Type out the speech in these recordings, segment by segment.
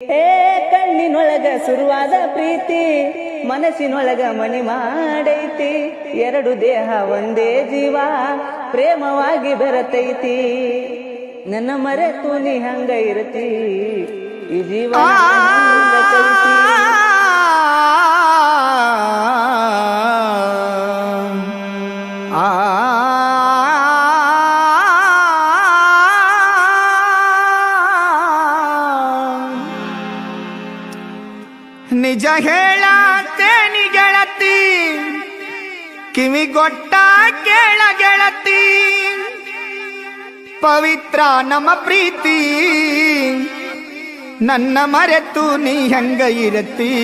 ಏ ಕಣ್ಣಿನೊಳಗ ಸುರುವಾದ ಪ್ರೀತಿ, ಮನಸ್ಸಿನೊಳಗ ಮಣಿ ಮಾಡೈತಿ. ಎರಡು ದೇಹ ಒಂದೇ ಜೀವ, ಪ್ರೇಮವಾಗಿ ಬೆರತೈತಿ. ನನ್ನ ಮರೆತು ನೀ ಹಂಗ ಇರತಿ, ಈ ಜೀವ ನಿಜ ಹೇಳತ್ತೇನಿ ಗೆಳತಿ. ಕಿವಿಗೊಟ್ಟ ಕೇಳ ಗೆಳತಿ. ಪವಿತ್ರ ನಮ್ಮ ಪ್ರೀತಿ. ನನ್ನ ಮರೆತು ನೀ ಹೆಂಗ ಇರತಿ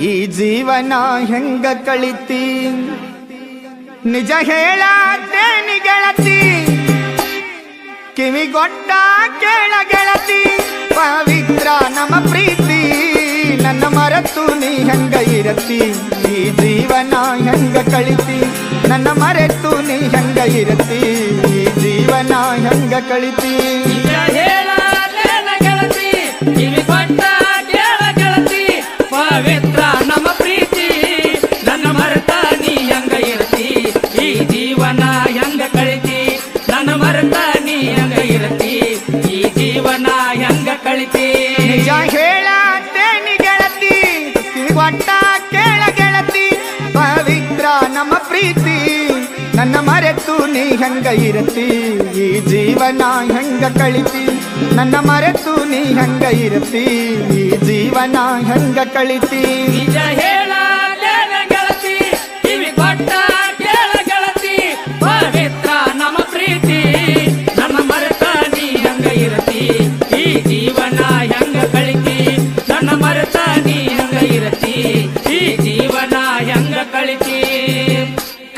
ಈ ಜೀವನ ಹೆಂಗ ಕಳಿತಿ? ನಿಜ ಹೇಳತ್ತೇನಿ ಗೆಳತಿ. ಕಿವಿಗೊಟ್ಟ ಕೇಳ ಗೆಳತಿ. ಪವಿತ್ರ ನಮ್ಮ ಪ್ರೀತಿ. ನನ್ನ ಮರೆತು ನೀ ಹೆಂಗ ಇರತಿ ಈ ಜೀವನ ಹೆಂಗ ಕಳಿತಿ ನನ್ನ ಮರೆತು ನೀ ಹೆಂಗ ಇರತಿ ಈ ಜೀವನ ಹೆಂಗ ಕಳಿತಿ ಹೆಂಗ ಇರತಿ? ಈ ಜೀವನ ಹೆಂಗ ಕಳಿತಿ? ನನ್ನ ಮರೆತು ನೀ ಹೆಂಗ ಇರತಿ? ಈ ಜೀವನ ಹೆಂಗ ಕಳಿತಿ? ನಿಜ ಹೇಳಲೇನ ಗೆಳತಿ. ಕಿವಿ ಕೊಟ್ಟ, ಕೇಳ, ಗೆಳತಿ. ಪವಿತ್ರ ನಮ್ಮ ಪ್ರೀತಿ. ನನ್ನ ಮರೆತ ನೀ ಹೆಂಗ ಇರತಿ? ಈ ಜೀವನ ಹೆಂಗ ಕಳಿತಿ?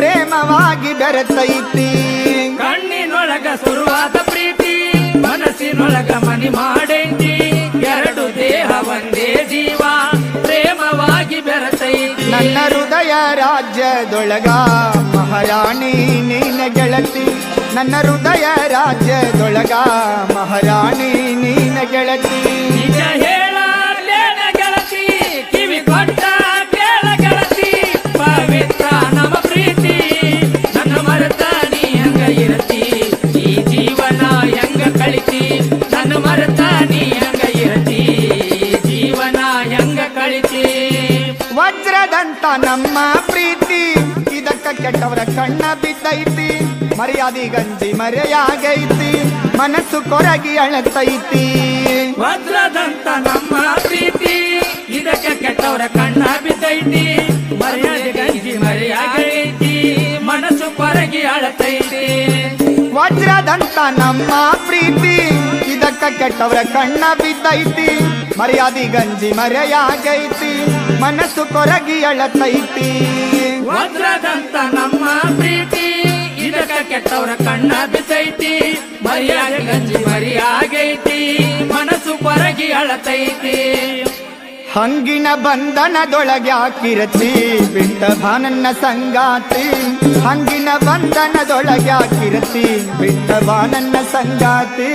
ಪ್ರೇಮವಾಗಿ ಬೆರೆತೈತಿ. ಕಣ್ಣಿನೊಳಗ ಶುರುವಾದ ಪ್ರೀತಿ ಮನಸ್ಸಿನೊಳಗ ಮನಿ ಮಾಡೈತಿ. ಎರಡು ದೇಹ ಒಂದೇ ಜೀವ ಪ್ರೇಮವಾಗಿ ಬೆರೆತೈತಿ. ನನ್ನ ಹೃದಯ ರಾಜ್ಯದೊಳಗ ಮಹಾರಾಣಿ ನೀನ ಗೆಳತಿ. ನನ್ನ ಹೃದಯ ರಾಜ್ಯದೊಳಗ ಮಹಾರಾಣಿ ನೀನ ಗೆಳತಿ. ನಮ್ಮ ಪ್ರೀತಿ. ಇದಕ್ಕ ಕೆಟ್ಟವರ ಕಣ್ಣ ಬಿದ್ದೈತಿ. ಮರ್ಯಾದಿ ಗಂಜಿ ಮರೆಯಾಗೈತಿ. ಮನಸ್ಸು ಕೊರಗಿ ಅಳತೈತಿ. ವಜ್ರದಂತ ನಮ್ಮ ಪ್ರೀತಿ. ಇದಕ್ಕೆ ಕೆಟ್ಟವರ ಕಣ್ಣ ಬಿದ್ದೈತಿ. ಮರ್ಯಾದೆ ಗಂಜಿ ಮರೆಯಾಗೈತಿ. ಮನಸ್ಸು ಕೊರಗಿ ಅಳತೈತಿ. ವಜ್ರದಂತ ನಮ್ಮ ಪ್ರೀತಿ. ಇದಕ್ಕ ಕೆಟ್ಟವರ ಕಣ್ಣ ಬಿದ್ದೈತಿ. ಮರ್ಯಾದಿ ಗಂಜಿ ಮರೆಯಾಗೈತಿ ಮನಸ್ಸು ಕೊರಗಿ ಅಳತೈತಿ. ವಜ್ರದಂತ ನಮ್ಮ ಪ್ರೀತಿ ಇದಕ್ಕ ಕೆಟ್ಟವರ ಕಣ್ಣ ಬಿಸೈತಿ. ಮರ್ಯಾದೆ ಗಂಜಿ ಮರಿಯಾಗೈತಿ ಮನಸ್ಸು ಕೊರಗಿ ಅಳತೈತಿ. ಹಂಗಿನ ಬಂಧನದೊಳಗೆ ಹಾಕಿರತಿ ಬಿಟ್ಟ ಬಾನನ್ನ ಸಂಗಾತಿ. ಹಂಗಿನ ಬಂಧನದೊಳಗೆ ಹಾಕಿರತಿ ಬಿಟ್ಟ ಬಾನನ್ನ ಸಂಗಾತಿ.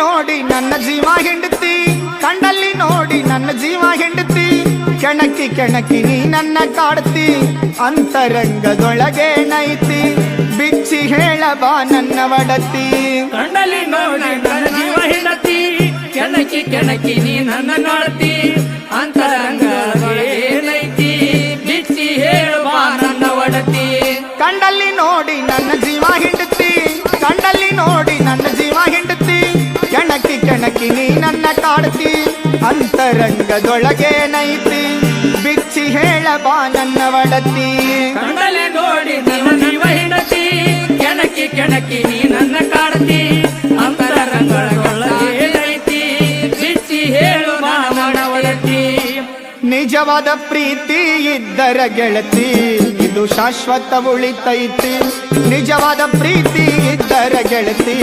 ನೋಡಿ ನನ್ನ ಜೀವ ಹೆಂಡತಿ. ಕಣ್ಣಲ್ಲಿ ನೋಡಿ ನನ್ನ ಜೀವ ಹೆಂಡತಿ. ಕೆಣಕಿ ಕೆಣಕಿ ನೀ ನನ್ನ ಕಾಡ್ತಿ. ಅಂತರಂಗದೊಳಗೆ ನೈತಿ. ಬಿಚ್ಚಿ ಹೇಳಬಾ ನನ್ನ ಒಡತಿ. ಕಣ್ಣಲ್ಲಿ ನೋಡಿ ನನ್ನ ಜೀವ ಹಿಡತಿ. ಕೆಣಕಿ ಕೆಣಕಿ ನೀ ನನ್ನ ಕಾಡ್ತಿ. ಅಂತರಂಗದೊಳಗೆ ನೈತಿ. ಬಿಚ್ಚಿ ಹೇಳುವ ನನ್ನ ಒಡತಿ. ಕಣ್ಣಲ್ಲಿ ನೋಡಿ ನನ್ನ ಜೀವ ಹಿಂಡತಿ. ಜಗದೊಳಗೇನೈತಿ ಬಿಚ್ಚಿ ಹೇಳ ಬಾ ನನ್ನ ಒಡತಿ. ಕಂಡಲೆ ನೋಡಿ ನನ್ನ ಜೀವ ಹಿಡತಿ ಕೆಣಕಿ ಕೆಣಕಿ ನೀ ನನ್ನ ಕಾಡತಿ. ಅಂತರಂಗಳೊಳಗೇನೈತಿ ಬಿಚ್ಚಿ ಹೇಳು ಮಾನವಳತಿ ನಿಜವಾದ ಪ್ರೀತಿ ಇದ್ದರ ಗೆಳತಿ ಇದು ಶಾಶ್ವತ ಉಳಿತೈತಿ. ನಿಜವಾದ ಪ್ರೀತಿ ಇದ್ದರ ಗೆಳತಿ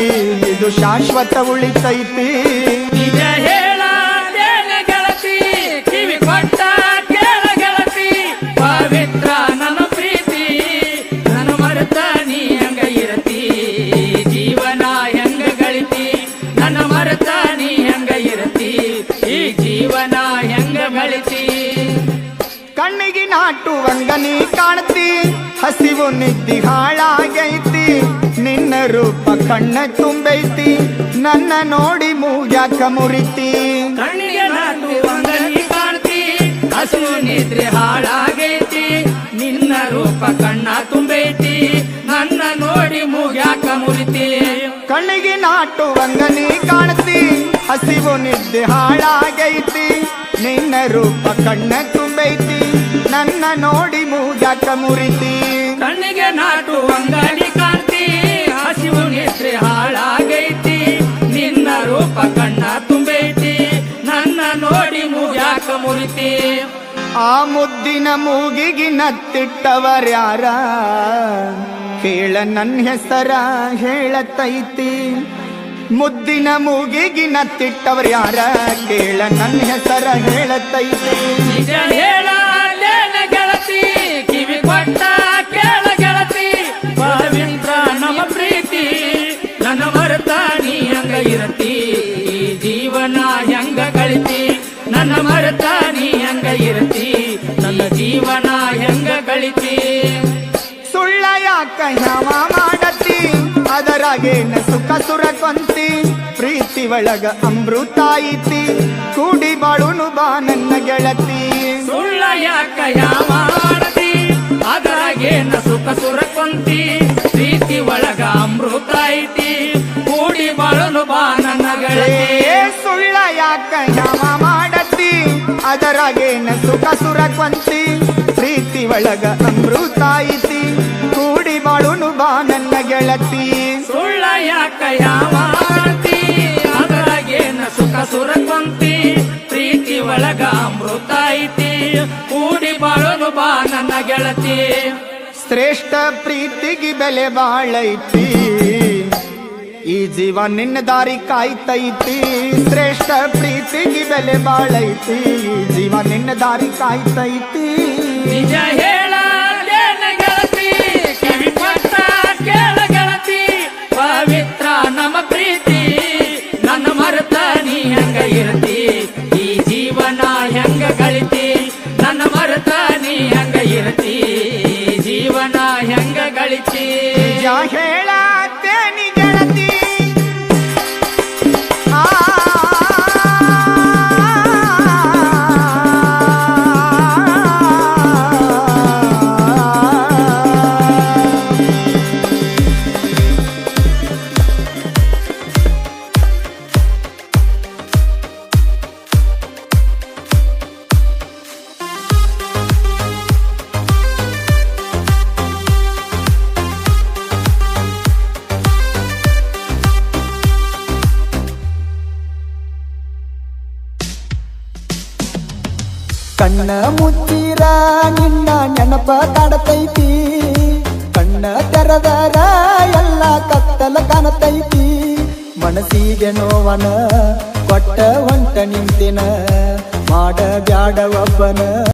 ಇದು ಶಾಶ್ವತ ಉಳಿತೈತಿ. ಕಣ್ಣಿಗೆ ನಾಟು ನೀ ಕಾಣ್ತಿ ಹಸಿವು ನಿದ್ದಿ ಹಾಳಾಗೈತಿ ನಿನ್ನ ರೂಪ ಕಣ್ಣ ತುಂಬೈತಿ ನನ್ನ ನೋಡಿ ಮೂಗ್ಯಾಕ ಕಮುರಿತಿ ಕಣ್ಣಿಗೆ ನಾಟು ನೀ ಕಾಣ್ತಿ ಹಸಿವು ನಿದ್ರೆ ಹಾಳಾಗೈತಿ ನಿನ್ನ ರೂಪ ಕಣ್ಣ ತುಂಬೈತಿ ನನ್ನ ನೋಡಿ ಮೂಗ್ಯಾಕ ಮುರಿತಿ. ಕಣ್ಣಿಗೆ ನಾಟು ನೀ ಕಾಣ್ತಿ ಹಸಿವು ನಿದ್ದೆ ಹಾಳಾಗೈತಿ. ನಿನ್ನ ರೂಪ ಕಣ್ಣ ತುಂಬೈತಿ. ನನ್ನ ನೋಡಿ ಮೂಗಕ ಮುರಿತಿ. ಕಣ್ಣಿಗೆ ನಾಟು ಅಂಗಡಿ ಕಾಂತಿ ಹಸಿವು ನಿದ್ರೆ ಹಾಳಾಗೈತಿ. ನಿನ್ನ ರೂಪ ಕಣ್ಣ ತುಂಬೈತಿ. ನನ್ನ ನೋಡಿ ಮೂಗಕ ಮುರಿತಿ. ಆ ಮುದ್ದಿನ ಮೂಗಿಗೆ ನತ್ತಿಟ್ಟವರ್ಯಾರ ಕೇಳ ನನ್ನ ಹೆಸರ ಹೇಳತೈತಿ. ಮುದ್ದಿನ ಮೂಗಿಗಿನ ತಿಟ್ಟವ್ರ ಯಾರ ಕೇಳ ನನ್ನ ಹೆಸರ ಹೇಳತೈತಿ ಗೆಳತಿ ಕಿವಿ ಕೊಟ್ಟ ಕೇಳ ಗೆಳತಿ. ಪವಿತ್ರ ನಮ್ಮ ಪ್ರೀತಿ ನನ್ನ ಮರೆತ ನೀ ಹಂಗ ಇರತಿ. ಈ ಜೀವನ ಹೆಂಗ ಕಳಿತೀ ನನ್ನ ಮರೆತ ನೀ ಹಂಗ ಇರತಿ. ನನ್ನ ಜೀವನ ಹೆಂಗ ಕಳಿತೀ? ಸುಳ್ಳ ಯಾಕ ಯಾವ ಅದರಾಗೇನ ಸುಖ ಸುರಕೊಂತಿ ಪ್ರೀತಿ ಒಳಗ ಅಮೃತ ಐತಿ. ಕೂಡಿ ಬಾಳುನು ಬಾ ನನ್ನ ಗೆಳತಿ. ಸುಳ್ಳ ಯಾಕ ಯಾವ ಮಾಡತಿ ಅದರಾಗೇನ ಸುಖ ಸುರಕೊಂತಿ ಪ್ರೀತಿ ಒಳಗ ಅಮೃತ ಐತಿ. ಕೂಡಿ ಬಾಳುನು ಬಾ ನನ್ನ ಗೆಳತಿ. ಸುಳ್ಳ ಯಾಕ ಯಾವ ಮಾಡತಿ ಅದರಾಗೇನ ಸುಖ ಸುರಕೊಂತಿ ಪ್ರೀತಿ ಒಳಗ ಅಮೃತ ಐತಿ. ನನ್ನ ಗೆಳತಿ. ಸುಳ್ಳ ಯಾಕ ಯಾವತಿ ಅದ್ರಾಗೇನ ಸುಖ ಸುರಕೊಂತಿ ಪ್ರೀತಿ ಒಳಗ ಅಮೃತ ಐತಿ. ಕೂಡಿ ಬಾಳನು ಬಾ ನನ್ನ ಗೆಳತಿ. ಶ್ರೇಷ್ಠ ಪ್ರೀತಿಗೆ ಬೆಲೆ ಬಾಳೈತಿ. ಈ ಜೀವ ನಿನ್ನ ದಾರಿ ಕಾಯ್ತೈತಿ. ಶ್ರೇಷ್ಠ ಪ್ರೀತಿಗೆ ಬೆಲೆ ಬಾಳೈತಿ. ಈ ಜೀವ ನಿನ್ನ ದಾರಿ ಕಾಯ್ತೈತಿ. ನಿಜ ಹೇಳ ಕಣ್ಣ ಮುಚ್ಚಿರ, ನಿನ್ನ ನೆನಪ ಕಾಣತೈತಿ ಕಣ್ಣ ತೆರದರ, ಎಲ್ಲ ಕತ್ತಲ ಕಾಣತೈತಿ. ಮನಸ್ಸಿಗೆ ನೋವನ, ಕೊಟ್ಟ ಹೊಂಟ ನಿಂತಿನ, ಮಾಡ ಬ್ಯಾಡ